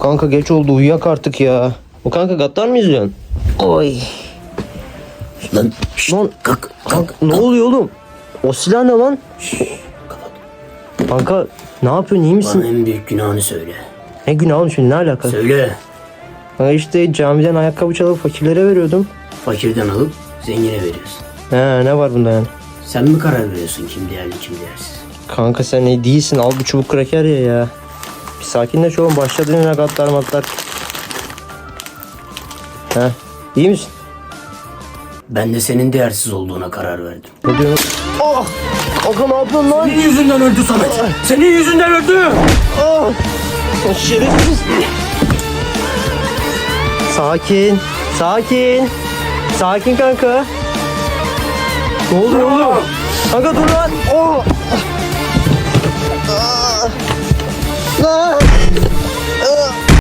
Kanka geç oldu uyuyak artık ya. O kanka gattar mı izliyorsun? Oy. Lan Lan kalk kanka ne oluyor oğlum? O silah ne lan? Kanka ne yapıyorsun iyi misin? Bana en büyük günahını söyle. Ne günah oğlum şimdi ne alaka? Söyle. Kanka işte camiden ayakkabı çalıp fakirlere veriyordum. Fakirden alıp zengine veriyorsun. He ne var bunda yani? Sen mi karar veriyorsun kim değerli kim değersiz? Kanka sen iyi değilsin al bir çubuk kraker ye ya. Bir sakinleş oğlum başladın yine matlar. He iyi misin? Ben de senin değersiz olduğuna karar verdim. Ne diyorsun? Oh! Kanka ne yapıyorsun lan? Senin yüzünden öldü Samet. Senin yüzünden öldü. Oh! Şerefsiz. Sakin. Sakin. Sakin kanka. Ne oluyor oğlum? Kanka dur lan. Oh!